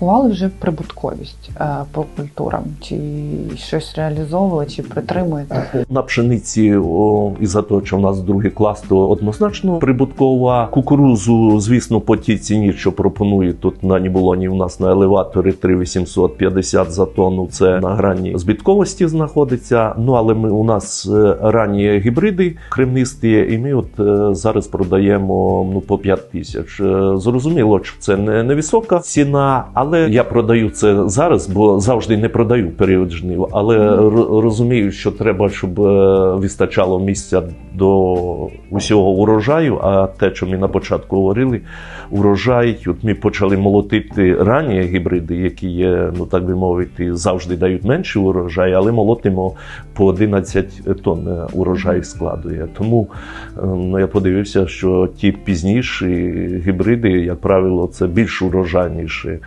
Рахували вже прибутковість е, по культурам? Чи щось реалізовували, чи притримуєте? На пшениці, о, із-за того, що в нас другий клас, то однозначно прибуткова. Кукурузу, звісно, по тій ціні, що пропонують тут на Нібулоні, у нас на елеваторі 3850 за тонну. Це на грані збитковості знаходиться. Ну але ми у нас е, ранні гібриди кремнисті, і ми от е, зараз продаємо ну по 5 тисяч. Зрозуміло, що це не невисока ціна, я продаю це зараз, бо завжди не продаю період жнив. Але ро- розумію, що треба, щоб е, вистачало місця до усього урожаю. А те, що ми на початку говорили, урожай, от ми почали молотити ранні гібриди, які є, ну так би мовити, завжди дають менший урожай, але молотимо по 11 тонн е, урожай складує. Тому е, ну, я подивився, що ті пізніші гібриди, як правило, це більш урожайніші.